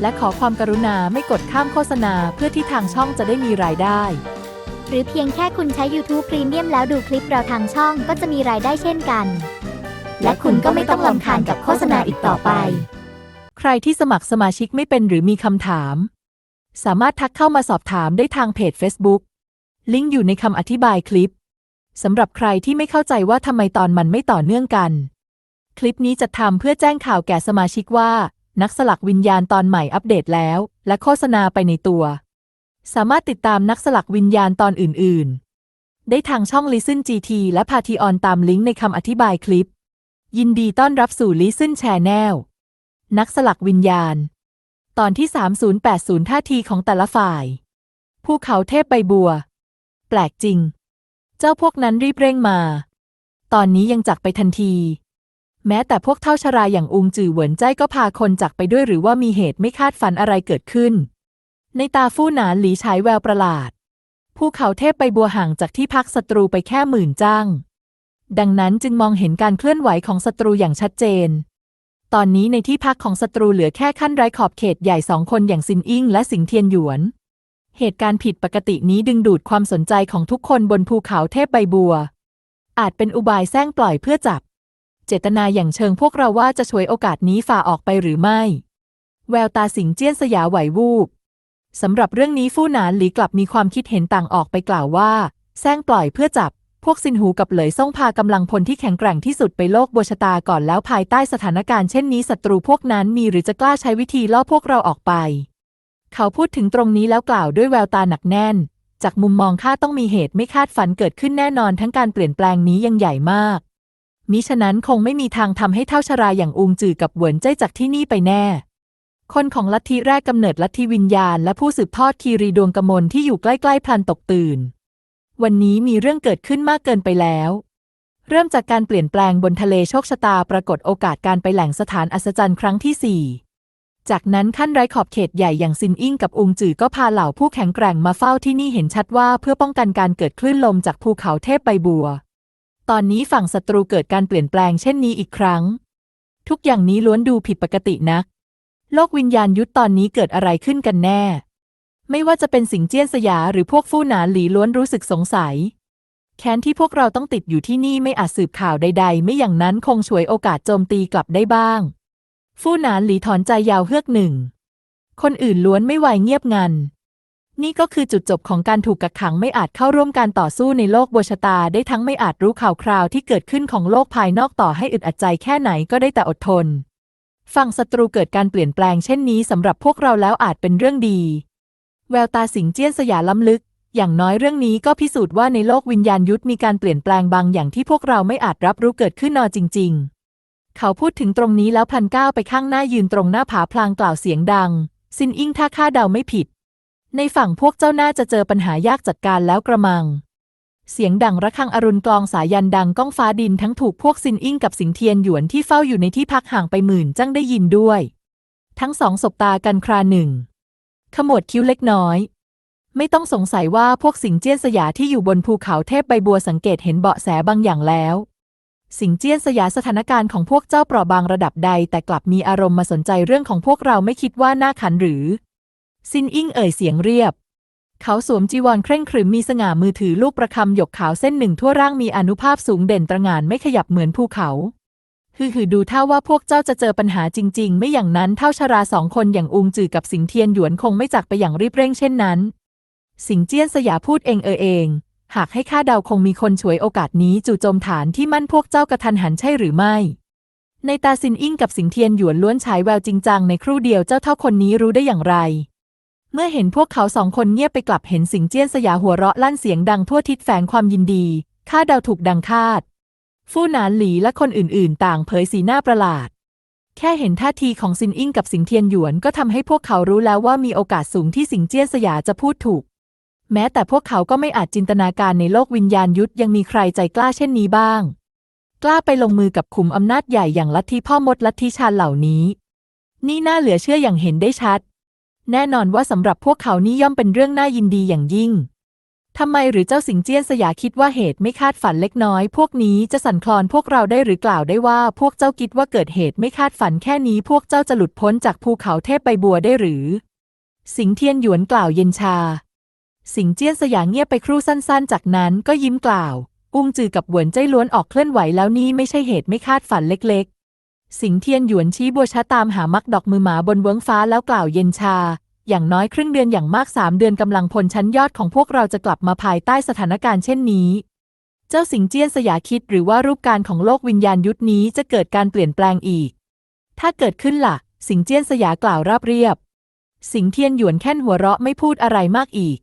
และขอความกรุณาไม่กดข้ามโฆษณาเพื่อที่ทางช่องจะได้มีรายได้ หรือเพียงแค่คุณใช้ YouTube Premium แล้วดูคลิปเราทางช่องก็จะมีรายได้เช่นกัน และคุณก็ไม่ต้องลำคาญกับโฆษณาอีกต่อไป ใครที่สมัครสมาชิกไม่เป็นหรือมีคำถาม สามารถทักเข้ามาสอบถามได้ทางเพจ Facebook ลิงก์อยู่ในคำอธิบายคลิปสำหรับใครที่ไม่เข้าใจว่าทำไมตอนมันไม่ต่อเนื่องกัน คลิปนี้จะทำเพื่อแจ้งข่าวแก่สมาชิกว่า นักสลักวิญญาณตอนใหม่อัปเดตแล้ว และโฆษณาไปในตัว สามารถติดตามนักสลักวิญญาณตอนอื่น ๆ ได้ทางช่อง Listen GT และพาทีออนตามลิงก์ในคำอธิบายคลิป ยินดีต้อนรับสู่ Listen Channel นักสลักวิญญาณ ตอนที่ 3080 ท่าทีของแต่ละฝ่าย ภูเขาเทพใบบัว แปลกจริง เจ้าพวกนั้นรีบเร่งมา ตอนนี้ยังจักไปทันที แม้แต่พวกเท่าชราอย่างอุงจือเหวินใจก็พาคนจักไปด้วยหรือว่ามีเหตุไม่คาดฝันอะไรเกิดขึ้น ในตาฟู่หนานหลีฉายแววประหลาด ภูเขาเทพใบบัวห่างจากที่พักศัตรูไปแค่หมื่นจ้าง ดังนั้นจึงมองเห็นการเคลื่อนไหวของศัตรูอย่างชัดเจน ตอนนี้ในที่พักของศัตรูเหลือแค่ขั้นไร้ขอบเขตใหญ่สองคนอย่างซินอิ่งและสิงเทียนหยวน เหตุการณ์ผิดปกตินี้ดึงดูดความสนใจของทุกคนบนภูเขาเทพใบบัว อาจเป็นอุบายแซงปล่อยเพื่อจับ เจตนาอย่างเชิงพวกเราว่าจะช่วยโอกาสนี้ฝ่าออกไปหรือไม่ แววตาสิงเจี้ยนสยาไหววูบสำหรับเรื่องนี้ฟู่หนานหลีกลับมีความคิดเห็นต่างออกไปกล่าวว่าแซงปล่อยเพื่อจับ พวกซินหูกับเหลยซ่งพากำลังพลที่แข็งแกร่งที่สุดไปโลกบชตาก่อนแล้วภายใต้สถานการณ์เช่นนี้ศัตรูพวกนั้นมีหรือจะกล้าใช้วิธีล่อพวกเราออกไป เขาพูดถึงตรงนี้แล้วกล่าวด้วยแววตาหนักแน่น จากมุมมองข้าต้องมีเหตุไม่คาดฝันเกิดขึ้นแน่นอนทั้งการเปลี่ยนแปลงนี้ยังใหญ่มาก มิฉะนั้นคงไม่มีทางทำให้เท่าชราอย่างอุงจือกับเหวินเจ้ยจากที่นี่ไปแน่ คนของลัทธิแรกกำเนิดลัทธิวิญญาณและผู้สืบทอดคีรีดวงกมลที่อยู่ใกล้ๆพลันตกตื่น วันนี้มีเรื่องเกิดขึ้นมากเกินไปแล้ว เริ่มจากการเปลี่ยนแปลงบนทะเลโชคชะตาปรากฏโอกาสการไปแหล่งสถานอัศจรรย์ครั้งที่สี่จากนั้นขั้นไร้ขอบเขตใหญ่อย่างซินอิ่งกับอุงจือก็พาเหล่าผู้แข็งแกร่งมาเฝ้าที่นี่เห็นชัดว่าเพื่อป้องกันการเกิดคลื่นลมจากภูเขาเทพใบบัว ตอนนี้ฝั่งศัตรูเกิดการเปลี่ยนแปลงเช่นนี้อีกครั้ง ทุกอย่างนี้ล้วนดูผิดปกตินัก โลกวิญญาณยุทธตอนนี้เกิดอะไรขึ้นกันแน่ ไม่ว่าจะเป็นสิงเจี้ยนสยาหรือพวกฟู่หนานหลีล้วนรู้สึกสงสัย แค้นที่พวกเราต้องติดอยู่ที่นี่ไม่อาจสืบข่าวใด ๆ ไม่อย่างนั้นคงฉวยโอกาสโจมตีกลับได้บ้าง ฟู่หนานหลีถอนใจยาวเฮือกหนึ่ง คนอื่นล้วนไม่ไหวเงียบงัน นี่ก็คือจุดจบของการถูกกักขังไม่อาจเข้าร่วมการต่อสู้ในโลกโบชตา ได้ทั้งไม่อาจรู้ข่าวคราวที่เกิดขึ้นของโลกภายนอกต่อให้อึดอัดใจแค่ไหนก็ได้แต่อดทน ฝั่งศัตรูเกิดการเปลี่ยนแปลงเช่นนี้สำหรับพวกเราแล้วอาจเป็นเรื่องดี แววตาสิงเจี้ยนสยาล้ำลึก อย่างน้อยเรื่องนี้ก็พิสูจน์ว่าในโลกวิญญาณยุทธมีการเปลี่ยนแปลงบางอย่างที่พวกเราไม่อาจรับรู้เกิดขึ้นนอจริง ๆ เขาพูดถึงตรงนี้แล้วพันก้าวไปข้างหน้ายืนตรงหน้าผาพลางกล่าวเสียงดังซินอิงถ้าข้าเดาไม่ผิด ในฝั่งพวกเจ้าน่าจะเจอปัญหายากจัดการแล้วกระมัง เสียงดังระฆังอรุณกลองสายันดังก้องฟ้าดินทั้งถูกพวกซินอิ่งกับสิงเทียนหยวนที่เฝ้าอยู่ในที่พักห่างไปหมื่นจังได้ยินด้วย ทั้งสองสบตากันคราหนึ่ง ขมวดคิ้วเล็กน้อย ไม่ต้องสงสัยว่าพวกสิงเจี้ยนสยาที่อยู่บนภูเขาเทพใบบัวสังเกตเห็นเบาะแสบางอย่างแล้วสิงเจี้ยนสยาสถานการณ์ของพวกเจ้าเปราะบางระดับใด แต่กลับมีอารมณ์มาสนใจเรื่องของพวกเราไม่คิดว่าน่าขันหรือ ซินอิงเอ่ยเสียงเรียบ เขาสวมจีวรเคร่งครึมมีสง่ามือถือลูกประคำหยกขาวเส้นหนึ่งทั่วร่างมีอนุภาพสูงเด่นตระหง่านไม่ขยับเหมือนภูเขาฮือหือดูท่าว่าพวกเจ้าจะเจอปัญหาจริง ๆ ไม่อย่างนั้นเท่าชราสองคนอย่างอุงจือกับสิงเทียนหยวนคงไม่จากไปอย่างรีบเร่งเช่นนั้น สิงเจี้ยนสยาพูดเองเออเอง หากให้ข้าเดาคงมีคนฉวยโอกาสนี้จู่โจมฐานที่มั่นพวกเจ้ากระทันหันใช่หรือไม่ ในตาซินอิ่งกับสิงเทียนหยวนล้วนฉายแววจริงจังในครู่เดียวเจ้าเท่าคนนี้รู้ได้อย่างไร เมื่อเห็นพวกเขาสองคนเงียบไปกลับเห็นสิงเจี้ยนสยาหัวเราะลั่นเสียงดังทั่วทิศแฝงความยินดีข้าเดาถูกดังคาด ฟู่หนานหลีและคนอื่นๆ ต่างเผยสีหน้าประหลาด แค่เห็นท่าทีของซินอิงกับสิงเทียนหยวนก็ทำให้พวกเขารู้แล้วว่ามีโอกาสสูงที่สิงเจี้ยนสยาจะพูดถูก แม้แต่พวกเขาก็ไม่อาจจินตนาการในโลกวิญญาณยุทธยังมีใครใจกล้าเช่นนี้บ้าง กล้าไปลงมือกับขุมอำนาจใหญ่อย่างลัทธิพ่อมดลัทธิชาญเหล่านี้ นี่น่าเหลือเชื่ออย่างเห็นได้ชัด แน่นอนว่าสำหรับพวกเขานี่ย่อมเป็นเรื่องน่ายินดีอย่างยิ่งทำไมหรือเจ้าสิงเจี้ยนสยาคิดว่าเหตุไม่คาดฝันเล็กน้อย พวกนี้จะสั่นคลอนพวกเราได้หรือกล่าวได้ว่า พวกเจ้าคิดว่าเกิดเหตุไม่คาดฝันแค่นี้ พวกเจ้าจะหลุดพ้นจากภูเขาเทพใบบัวได้หรือ สิงเทียนหยวนกล่าวเย็นชา สิงเจี้ยนสยาเงียบไปครู่สั้น ๆ จากนั้นก็ยิ้มกล่าว อุ้งจือกับหวนใจล้วนออกเคลื่อนไหวแล้วนี่ไม่ใช่เหตุไม่คาดฝันเล็กๆ สิงเทียนหยวนชี้บัวชะตามหามักดอกมือหมาบนเวิ้งฟ้าแล้วกล่าวเย็นชา อย่างน้อยครึ่งเดือนอย่างมากสามเดือนกำลังพลชั้นยอดของพวกเราจะกลับมาภายใต้สถานการณ์เช่นนี้ เจ้าสิงเจียนสยาคิดหรือว่ารูปการของโลกวิญญาณยุทธนี้จะเกิดการเปลี่ยนแปลงอีก ถ้าเกิดขึ้นล่ะ สิงเจียนสยากล่าวราบเรียบ สิงเทียนหยวนแค่นหัวเราะไม่พูดอะไรมากอีก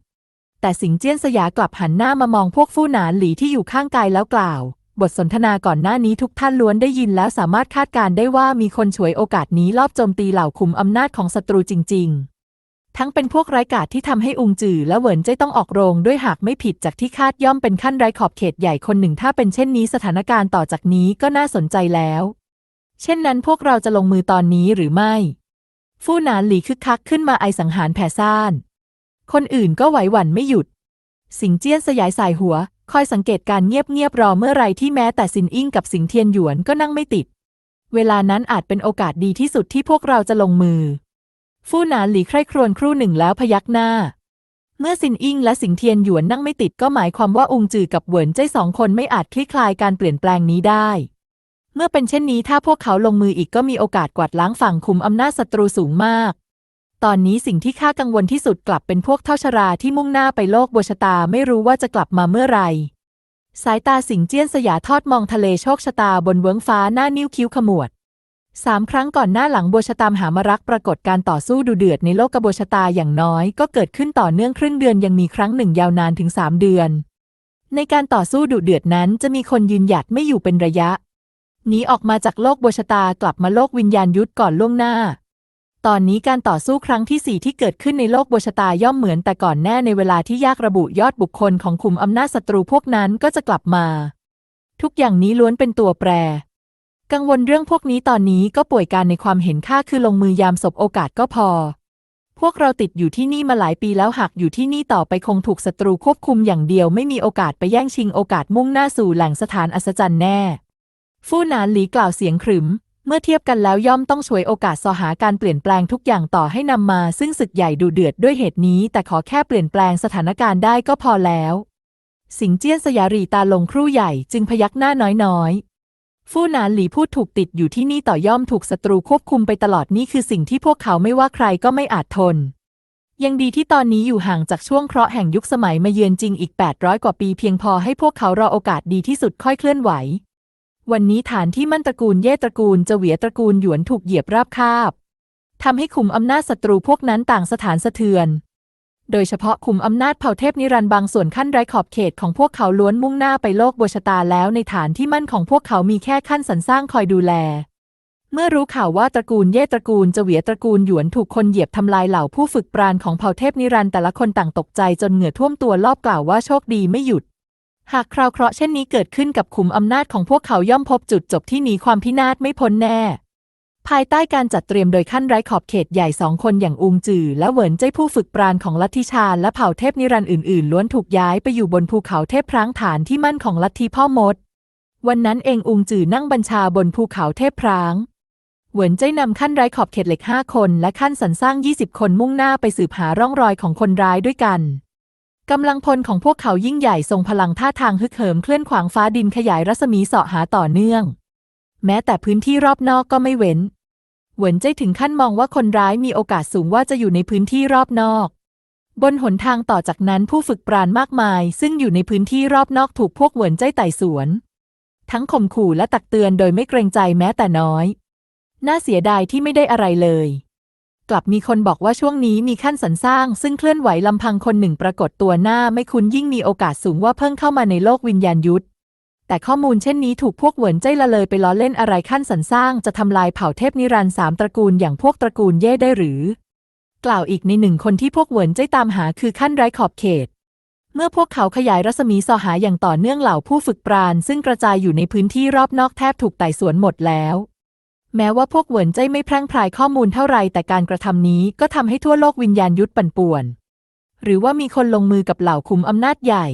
แต่สิงเจียนสยากลับหันหน้ามามองพวกฟู่หนานหลีที่อยู่ข้างกายแล้วกล่าว บทสนทนาก่อนหน้านี้ทุกท่านล้วนได้ยินแล้วสามารถคาดการได้ว่ามีคนฉวยโอกาสนี้ลอบโจมตีเหล่าคุมอำนาจของศัตรูจริง ๆ ทั้งเป็นพวกไร้กาจที่ทำให้อุงจือและเหวินเจ้ต้องออกโรงด้วยหากไม่ผิดจากที่คาดย่อมเป็นขั้นไร้ขอบเขตใหญ่คนหนึ่งถ้าเป็นเช่นนี้สถานการณ์ต่อจากนี้ก็น่าสนใจแล้ว เช่นนั้นพวกเราจะลงมือตอนนี้หรือไม่ ฟู่หนานหลีคึกคักขึ้นมาไอสังหารแผ่ซ่าน คนอื่นก็ไหวหวั่นไม่หยุด สิงเจี้ยนสยายสายหัว คอยสังเกตการเงียบๆรอเมื่อไรที่แม้แต่สินอิงกับสิงเทียนหยวนก็นั่งไม่ติด เวลานั้นอาจเป็นโอกาสดีที่สุดที่พวกเราจะลงมือ ฟู่หนานหลีใคร่ครวญครู่หนึ่งแล้วพยักหน้า เมื่อสินอิงและสิงเทียนหยวนนั่งไม่ติดก็หมายความว่าอุงจือกับเหวินเจ้สองคนไม่อาจคลี่คลายการเปลี่ยนแปลงนี้ได้ เมื่อเป็นเช่นนี้ถ้าพวกเขาลงมืออีกก็มีโอกาสกวาดล้างฝั่งคุมอำนาจศัตรูสูงมาก ตอนนี้สิ่งที่ข้ากังวลที่สุดกลับเป็นพวกเท่าชราที่มุ่งหน้าไปโลกบัวชะตาไม่รู้ว่าจะกลับมาเมื่อไหร่สายตาสิงเจี้ยนสยาทอดมองทะเลโชคชะตาบนเวิ้งฟ้าหน้านิ้วคิ้วขมวดสามครั้งก่อนหน้าหลังบัวชะตามหามรักปรากฏการต่อสู้ดูเดือดในโลกกบชะตาอย่างน้อยก็เกิดขึ้นต่อเนื่องครึ่งเดือนยังมีครั้งหนึ่งยาวนานถึงสามเดือน ในการต่อสู้ดุเดือดนั้นจะมีคนยืนหยัดไม่อยู่เป็นระยะหนีออกมาจากโลกบัวชะตากลับมาโลกวิญญาณยุทธก่อนล่วงหน้า ตอนนี้การต่อสู้ครั้งที่สี่ที่เกิดขึ้นในโลกบัวชะตาย่อมเหมือนแต่ก่อนแน่ในเวลาที่ยากระบุยอดบุคคลของคุมอำนาจศัตรูพวกนั้นก็จะกลับมา ทุกอย่างนี้ล้วนเป็นตัวแปร กังวลเรื่องพวกนี้ตอนนี้ก็ป่วยการในความเห็นค่าคือลงมือยามศพโอกาสก็พอ พวกเราติดอยู่ที่นี่มาหลายปีแล้วหากอยู่ที่นี่ต่อไปคงถูกศัตรูควบคุมอย่างเดียวไม่มีโอกาสไปแย่งชิงโอกาสมุ่งหน้าสู่แหล่งสถานอัศจรรย์แน่ ฟู่หนานหลีกล่าวเสียงขรึม เมื่อเทียบกันแล้วย่อมต้องช่วยโอกาสสอหาการเปลี่ยนแปลงทุกอย่างต่อให้นำมา ซึ่งศึกใหญ่ดูเดือดด้วยเหตุนี้ แต่ขอแค่เปลี่ยนแปลงสถานการณ์ได้ก็พอแล้ว สิงเจี้ยนสยารีตาลงครู่ใหญ่จึงพยักหน้าน้อยๆ ฟู่นานหลีพูดถูกติดอยู่ที่นี่ต่อย่อมถูกศัตรูควบคุมไปตลอดนี่คือสิ่งที่พวกเขาไม่ว่าใครก็ไม่อาจทน ยังดีที่ตอนนี้อยู่ห่างจากช่วงเคราะห์แห่งยุคสมัยมาเยือนจริงอีก 800 กว่าปีเพียงพอให้พวกเขารอโอกาสดีที่สุดค่อยเคลื่อนไหว วันนี้ฐานที่มั่นตระกูลเย่ตระกูลเจเหวียตระกูลหยวนถูกเหยียบราบคาบทำให้ขุมอำนาจศัตรูพวกนั้นต่างสถานสะเทือน โดยเฉพาะขุมอำนาจเผ่าเทพนิรันดร์บางส่วนขั้นไร้ขอบเขตของพวกเขาล้วนมุ่งหน้าไปโลกบัชตาแล้วในฐานที่มั่นของพวกเขามีแค่ขั้นสรรสร้างคอยดูแล เมื่อรู้ข่าวว่าตระกูลเย่ตระกูลเจเหวียตระกูลหยวนถูกคนเหยียบทำลายเหล่าผู้ฝึกปราณของเผ่าเทพนิรันดร์แต่ละคนต่างตกใจจนเหงื่อท่วมตัวรอบกล่าวว่าโชคดีไม่หยุด หากคราวเคราะห์เช่นนี้เกิดขึ้นกับขุมอำนาจของพวกเขาย่อมพบจุดจบที่หนีความพินาศไม่พ้นแน่ ภายใต้การจัดเตรียมโดยขั้นไร้ขอบเขตใหญ่สองคนอย่างอุงจือ และเหวินเจ้ผู้ฝึกปราณของลัทธิชาและเผ่าเทพนิรันดร์อื่นๆล้วนถูกย้ายไปอยู่บนภูเขาเทพพรางฐานที่มั่นของลัทธิพ่อมด วันนั้นเองอุงจือนั่งบัญชาบนภูเขาเทพพรางเหวินเจ้นำขั้นไร้ขอบเขตเหล็กห้าคน และขั้นสรรสร้าง 20 คนมุ่งหน้าไปสืบหาร่องรอยของคนร้ายด้วยกัน กำลังพลของพวกเขายิ่งใหญ่ทรงพลังท่าทางฮึกเหิมเคลื่อนขวางฟ้าดินขยายรัศมีเสาะหาต่อเนื่อง แม้แต่พื้นที่รอบนอกก็ไม่เว้น เหวินเจ้ถึงขั้นมองว่าคนร้ายมีโอกาสสูงว่าจะอยู่ในพื้นที่รอบนอก บนหนทางต่อจากนั้นผู้ฝึกปราณมากมาย ซึ่งอยู่ในพื้นที่รอบนอกถูกพวกเหวินเจ้ไต่สวน ทั้งข่มขู่และตักเตือนโดยไม่เกรงใจแม้แต่น้อย น่าเสียดายที่ไม่ได้อะไรเลย กลับมีคนบอกว่าช่วงนี้มีขั้นสรรสร้าง ซึ่งเคลื่อนไหวลำพังคนหนึ่งปรากฏตัวหน้าไม่คุ้นยิ่งมีโอกาสสูงว่าเพิ่งเข้ามาในโลกวิญญาณยุทธแต่ข้อมูลเช่นนี้ถูกพวกเหวินเจ้ยละเลยไปล้อเล่นอะไรขั้นสรรสร้างจะทำลายเผ่าเทพนิรันดร์สามตระกูลอย่างพวกตระกูลเย่ได้หรือ กล่าวอีกในหนึ่งคนที่พวกเหวินเจ้ยตามหาคือขั้นไร้ขอบเขต เมื่อพวกเขาขยายรัศมีสอหาอย่างต่อเนื่องเหล่าผู้ฝึกปราณซึ่งกระจายอยู่ในพื้นที่รอบนอกแทบถูกไต่สวนหมดแล้ว แม้ว่าพวกเหวินเจ้ยไม่แพร่งพรายข้อมูลเท่าไรแต่การกระทำนี้ก็ทำให้ทั่วโลกวิญญาณยุทธปั่นป่วน หรือว่ามีคนลงมือกับเหล่าคุมอำนาจใหญ่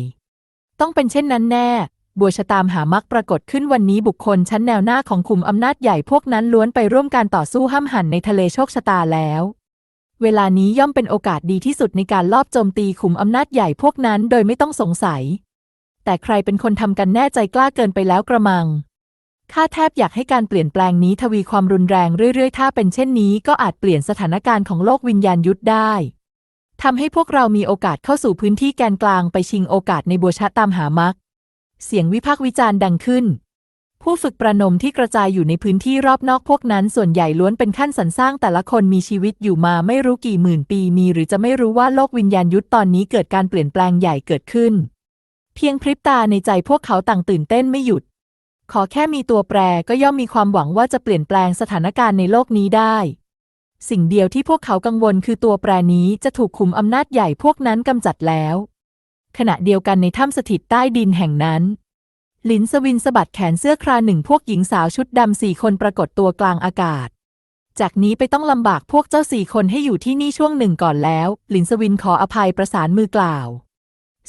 ต้องเป็นเช่นนั้นแน่ บัวชะตามหามักปรากฏขึ้นวันนี้บุคคลชั้นแนวหน้าของคุมอำนาจใหญ่พวกนั้นล้วนไปร่วมการต่อสู้ห้ามหันในทะเลโชคชะตาแล้วเวลานี้ย่อมเป็นโอกาสดีที่สุดในการลอบโจมตีขุมอำนาจใหญ่พวกนั้นโดยไม่ต้องสงสัย แต่ใครเป็นคนทำกันแน่ใจกล้าเกินไปแล้วกระมัง ข้าแทบอยากให้การเปลี่ยนแปลงนี้ทวีความรุนแรงเรื่อยๆ ถ้าเป็นเช่นนี้ก็อาจเปลี่ยนสถานการณ์ของโลกวิญญาณยุทธได้ทำให้พวกเรามีโอกาสเข้าสู่พื้นที่แกนกลางไปชิงโอกาสในบัวชะตามหามัก เสียงวิพากษ์วิจารณ์ดังขึ้น ผู้ฝึกประนมที่กระจายอยู่ในพื้นที่รอบนอกพวกนั้นส่วนใหญ่ล้วนเป็นขั้นสรรสร้างแต่ละคนมีชีวิตอยู่มาไม่รู้กี่หมื่นปีมี หรือจะไม่รู้ว่าโลกวิญญาณยุทธตอนนี้เกิดการเปลี่ยนแปลงใหญ่เกิดขึ้น เพียงพริบตาในใจพวกเขาต่างตื่นเต้นไม่หยุด ขอแค่มีตัวแปรก็ย่อมมีความหวังว่าจะเปลี่ยนแปลงสถานการณ์ในโลกนี้ได้ สิ่งเดียวที่พวกเขากังวลคือตัวแปรนี้จะถูกคุมอำนาจใหญ่พวกนั้นกำจัดแล้ว ขณะเดียวกันในถ้ำสถิตใต้ดินแห่งนั้นลินสวินสะบัดแขนเสื้อคราหนึ่งพวกหญิงสาวชุดดำสี่คนปรากฏตัวกลางอากาศ จากนี้ไปต้องลำบากพวกเจ้าสี่คนให้อยู่ที่นี่ช่วงหนึ่งก่อนแล้ว ลินสวินขออภัยประสานมือกล่าว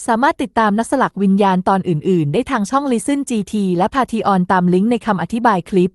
สามารถติดตามนักสลักวิญญาณตอนอื่น ๆ ได้ทางช่อง Listen GT และพาทีออนตามลิงก์ในคำอธิบายคลิป